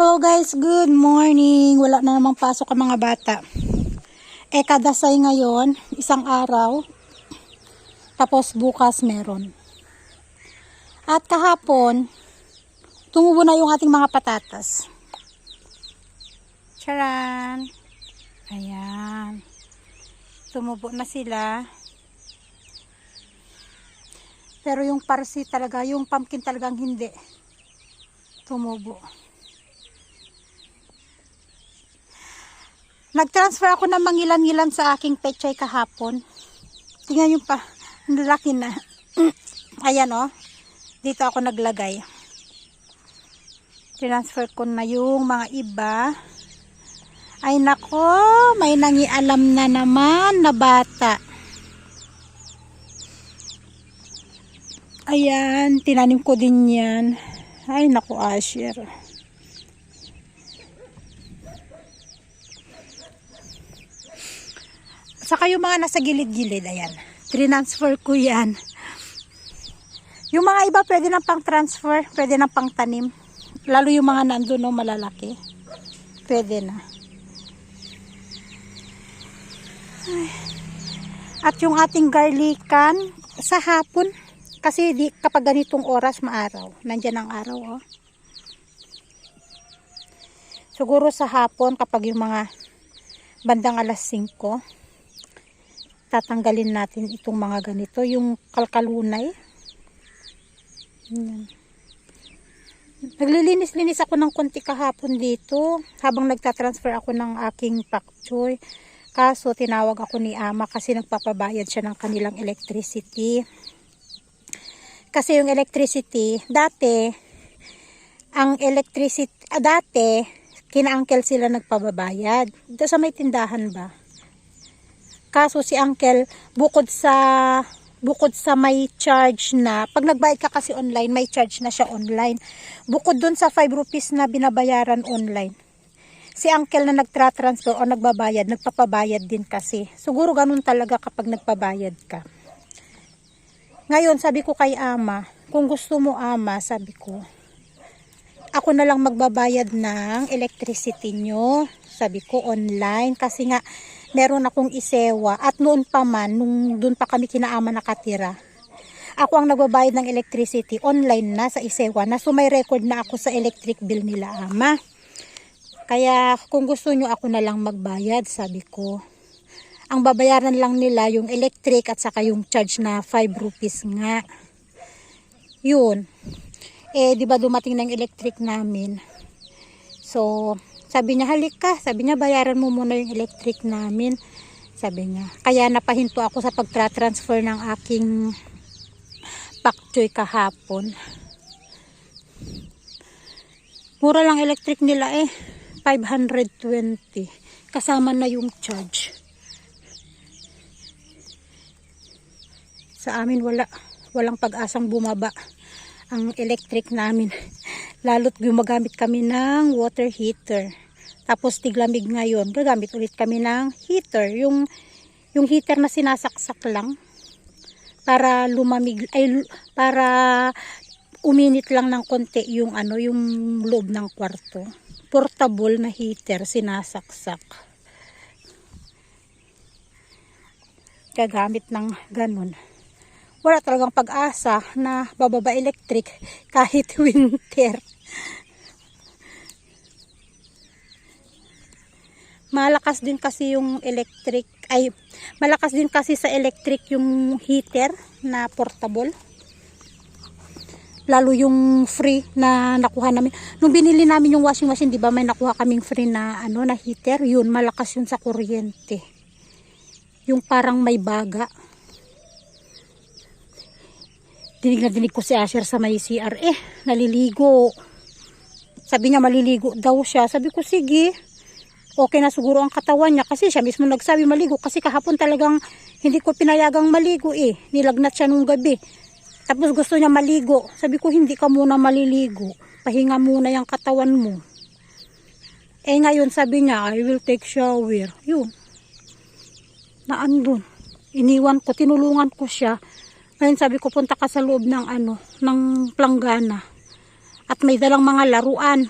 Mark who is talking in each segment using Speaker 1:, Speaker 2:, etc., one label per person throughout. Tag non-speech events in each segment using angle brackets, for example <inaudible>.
Speaker 1: Hello guys, good morning. Wala na namang pasok ang mga bata. Eh kadasay ngayon, isang araw. Tapos bukas meron. At kahapon, tumubo na yung ating mga patatas. Charan! Ayan. Tumubo na sila. Pero yung parsi talaga, yung pumpkin talagang hindi. Tumubo. Nag-transfer ako ng mangilan-ngilan sa aking pechay kahapon. Tingnan yung pa, laki na. <clears throat> Ayan oh. Dito ako naglagay. Transfer ko na yung mga iba. Ay nako, may nangialam na naman na bata. Ayan, tinanim ko din yan. Ay nako, Asher. Saka yung mga nasa gilid-gilid, ayan. Transfer ko yan. Yung mga iba pwede na pang transfer, pwede na pang tanim. Lalo yung mga nandun no, malalaki. Pwede na. Ay. At yung ating garlican, sa hapon, kasi di, kapag ganitong oras maaraw, nandyan ang araw, oh. Siguro sa hapon, kapag yung mga bandang alas 5, tatanggalin natin itong mga ganito, yung kalkalunay. Yan. Naglilinis-linis ako ng konti kahapon dito habang nagtatransfer ako ng aking pak choy. Kaso tinawag ako ni ama kasi nagpapabayad siya ng kanilang electricity. Kasi yung electricity, dati, ang electricity, ah, dati, kina-uncle sila nagpababayad. Sa may tindahan ba? Kaso si uncle, bukod sa bukod sa may charge na, pag nagbayad ka kasi online, may charge na siya online. Bukod dun sa 5 rupees na binabayaran online, si uncle na nagtra-transfer o nagbabayad, nagpapabayad din kasi. Siguro ganun talaga kapag nagpabayad ka. Ngayon, sabi ko kay ama, kung gusto mo ama, sabi ko, ako na lang magbabayad ng electricity nyo. Sabi ko online kasi nga meron akong isewa at noon pa man nung doon pa kami kinaama nakatira. Ako ang nagbabayad ng electricity online na sa isewa na so may record na ako sa electric bill nila ama. Kaya kung gusto nyo ako na lang magbayad sabi ko. Ang babayaran lang nila yung electric at saka yung charge na 5 rupees nga. Yun eh di ba dumating na yung electric namin so sabi niya halika sabi niya bayaran mo muna yung electric namin. Sabi niya kaya napahinto ako sa pagtra-transfer ng aking pakchoy kahapon. Mura lang electric nila eh 520 kasama na yung charge. Sa amin wala walang pag-asang bumaba ang electric namin. Lalo't gumagamit kami ng water heater. Tapos tiglamig ngayon, gagamit ulit kami ng heater. Yung, yung heater na sinasaksak lang para lumamig, ay para uminit lang ng konti yung ano, yung loob ng kwarto. Portable na heater, sinasaksak. Gagamit ng ganun wala talagang pag-asa na bababa electric kahit <laughs> winter. Malakas din kasi yung electric ay malakas din kasi sa electric yung heater na portable. Lalo yung free na nakuha namin. Nung binili namin yung washing machine, 'di ba, may nakuha kaming free na ano na heater. Yun, malakas yun sa kuryente. Yung parang may baga dinig na dinig ko si Asher sa may CR eh, naliligo. Sabi niya maliligo daw siya. Sabi ko sige, okay na siguro ang katawan niya kasi siya mismo nagsabi maligo kasi kahapon talagang hindi ko pinayagang maligo eh. Nilagnat siya nung gabi. Tapos gusto niya maligo. Sabi ko hindi ka muna maliligo. Pahinga muna yung katawan mo. Eh ngayon sabi niya, I will take shower. Yun. Naandun. Iniwan ko, tinulungan ko siya. Ngayon sabi ko punta ka sa loob ng ano, ng planggana. At may dalang mga laruan.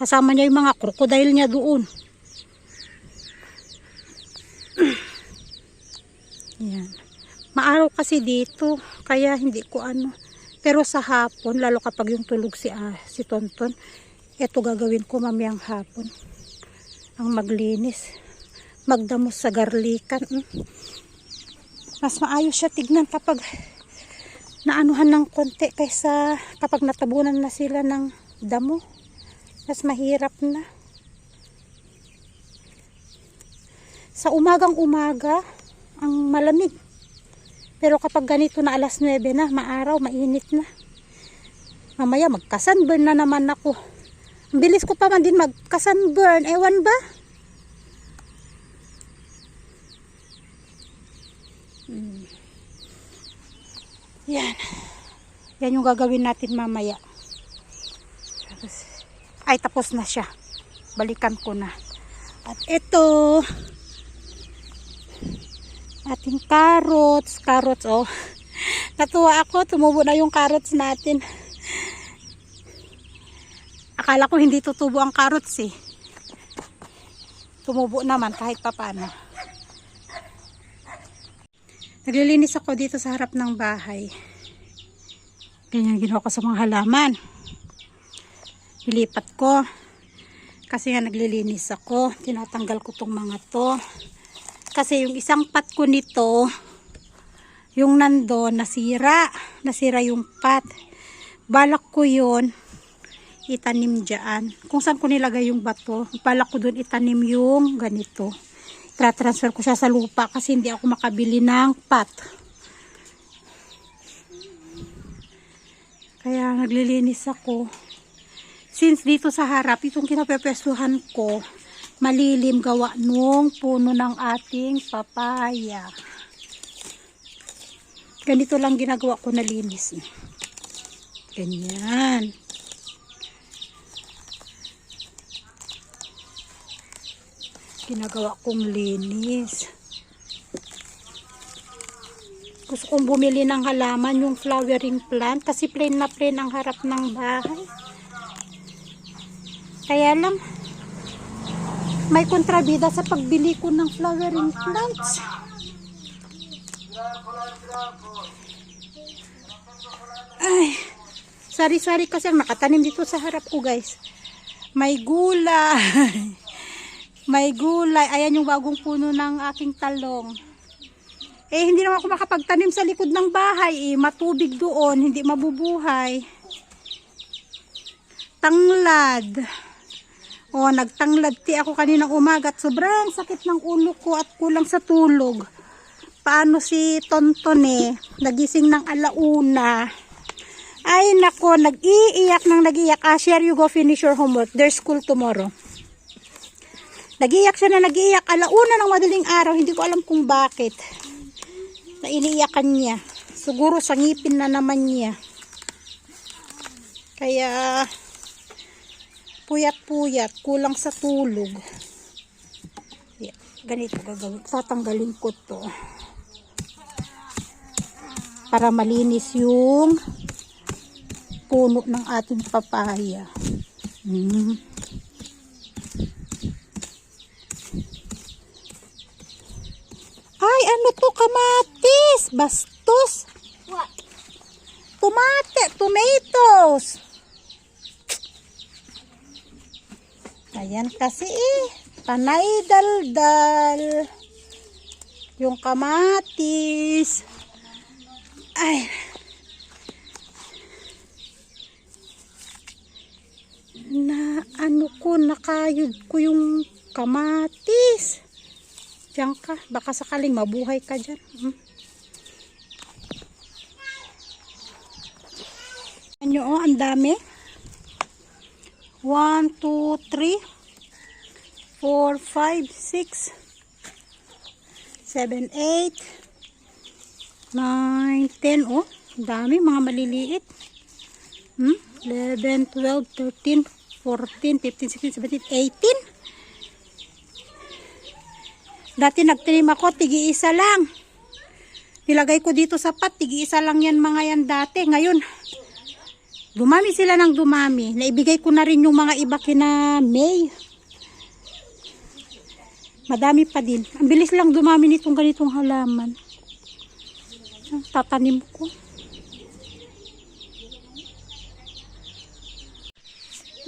Speaker 1: Kasama niya yung mga crocodile niya doon. <clears throat> Yan. Maaraw kasi dito, kaya hindi ko ano. Pero sa hapon, lalo kapag yung tulog si, ah, si Tonton, ito gagawin ko mamayang hapon. Ang maglinis. Magdamos sa garlikan. mm. Mas maayos siya tignan kapag naanuhan ng konti kaysa kapag natabunan na sila ng damo. Mas mahirap na. Sa umagang umaga, ang malamig. Pero kapag ganito na alas 9 na, maaraw, mainit na. Mamaya magka-sunburn na naman ako. Ang bilis ko pa man din magka-sunburn. Ewan ba? Yan. Yan yung gagawin natin mamaya. Tapos, ay, tapos na siya. Balikan ko na. At ito, ating carrots. Carrots, oh. <laughs> Natuwa ako, tumubo na yung carrots natin. Akala ko hindi tutubo ang carrots eh. Tumubo naman kahit papano. Naglilinis ako dito sa harap ng bahay. Ganyan ginawa ko sa mga halaman. Nilipat ko. Kasi nga naglilinis ako. Tinatanggal ko tong mga to. Kasi yung isang pat ko nito, yung nando, nasira. Nasira yung pat. Balak ko yun, itanim dyan. Kung saan ko nilagay yung bato, balak ko dun itanim yung ganito. Tra-transfer ko siya sa lupa kasi hindi ako makabili ng pat. Kaya naglilinis ako. Since dito sa harap, itong kinapepesuhan ko, malilim gawa nung puno ng ating papaya. Ganito lang ginagawa ko na linis. Ganyan. Ginagawa kong linis. Gusto kong bumili ng halaman yung flowering plant kasi plain na plain ang harap ng bahay. Kaya lang, may kontrabida sa pagbili ko ng flowering plants. Ay, sari-sari kasi ang nakatanim dito sa harap ko guys. May gulay. <laughs> May gulay. Ayan yung bagong puno ng aking talong. Eh, hindi naman ako makapagtanim sa likod ng bahay. Eh. Matubig doon. Hindi mabubuhay. Tanglad. O, nagtanglad ti ako kaninang umaga at sobrang sakit ng ulo ko at kulang sa tulog. Paano si Tonton eh, nagising ng alauna. Ay nako, nag-iiyak nang nag-iiyak. Ah, share you go finish your homework. There's school tomorrow. Nag-iiyak siya na nag-iiyak. Alauna ng madaling araw. Hindi ko alam kung bakit. Na iniiyakan niya. Siguro sa ngipin na naman niya. Kaya puyat-puyat, kulang sa tulog. Yeah, ganito gagawin. Tatanggalin ko to. Para malinis yung puno ng ating papaya. Mm. Ay, ano to? Kamatis! Bastos!
Speaker 2: What?
Speaker 1: Tomate! Tomatoes! Ayan kasi eh. Panay daldal. Yung kamatis. Ay. Na ano ko, nakayod ko yung kamatis. Diyan ka. Baka sakaling mabuhay ka dyan. Hmm. Ano oh, ang dami. 1, 2, 3, 4, 5, 6, 7, 8, 9, 10. Oh, dami. Mga maliliit. Hmm? 11, 12, 13, 14, 15, 16, 17, 18. Dati nagtinim ako, tigi-isa lang. Nilagay ko dito sa pat, tigi-isa lang yan mga yan dati. Ngayon, Dumami sila ng dumami. Naibigay ko na rin yung mga iba kina May. Madami pa din. Ang bilis lang dumami nitong ganitong halaman. Tatanim ko.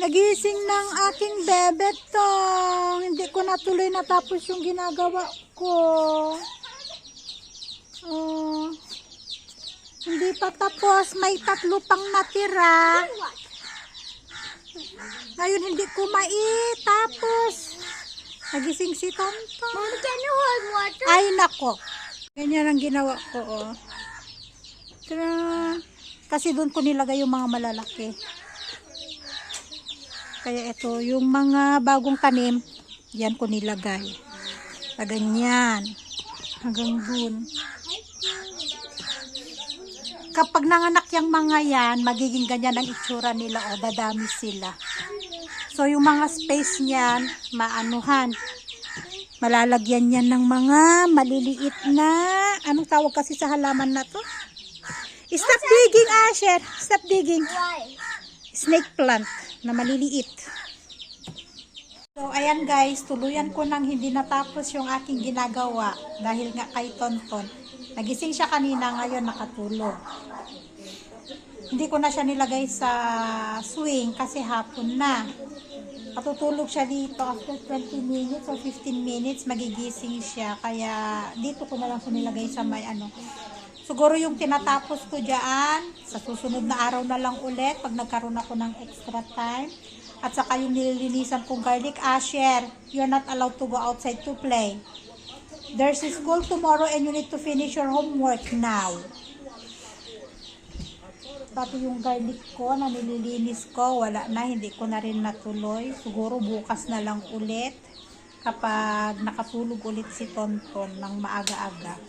Speaker 1: Nagising ng aking bebetong. Hindi ko natuloy natapos yung ginagawa ko. Oh. Hindi pa tapos. May tatlo pang natira. Ngayon hindi ko maitapos. Nagising si Tonton.
Speaker 2: Mom, can you hold water?
Speaker 1: Ay, nako. Ganyan ang ginawa ko, oh. Tara. Kasi doon ko nilagay yung mga malalaki. Kaya ito, yung mga bagong tanim, yan ko nilagay. Sa ganyan. Hanggang dun. Kapag nanganak yung mga yan, magiging ganyan ang itsura nila o dadami sila. So yung mga space niyan, maanuhan. Malalagyan yan ng mga maliliit na, anong tawag kasi sa halaman na to? Stop digging, Asher. Stop digging. Snake plant na maliliit. So, ayan guys, tuluyan ko nang hindi natapos yung aking ginagawa dahil nga kay Tonton. Nagising siya kanina, ngayon nakatulog. Hindi ko na siya nilagay sa swing kasi hapon na. Katutulog siya dito after 20 minutes or 15 minutes, magigising siya. Kaya dito ko na lang siya nilagay sa may ano. Siguro yung tinatapos ko dyan, sa susunod na araw na lang ulit, pag nagkaroon ako ng extra time. At saka yung nililinisan kong garlic, Asher, you're not allowed to go outside to play. There's school tomorrow and you need to finish your homework now. Pati yung garlic ko na nililinis ko, wala na, hindi ko na rin natuloy. Siguro bukas na lang ulit kapag nakatulog ulit si Tonton ng maaga-aga.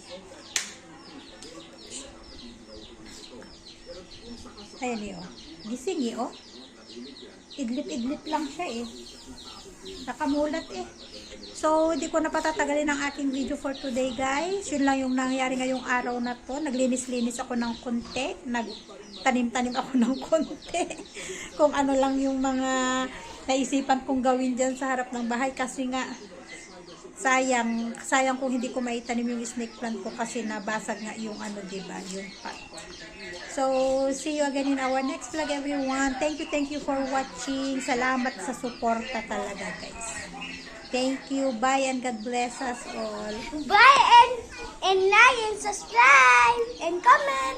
Speaker 1: Ayan eh, oh. Gising eh, oh. Idlip-idlip lang siya eh. Nakamulat eh. So, hindi ko na patatagalin ang aking video for today, guys. Yun lang yung nangyari ngayong araw na to. Naglinis-linis ako ng konti. Nagtanim-tanim ako ng konti. <laughs> Kung ano lang yung mga naisipan kong gawin dyan sa harap ng bahay. Kasi nga, sayang, sayang kung hindi ko maitanim yung snake plant ko kasi nabasag nga yung ano, diba, yung pot. So, see you again in our next vlog, everyone. Thank you, thank you for watching. Salamat sa suporta talaga, guys. Thank you. Bye and God bless us all.
Speaker 2: Bye and and like and subscribe and comment.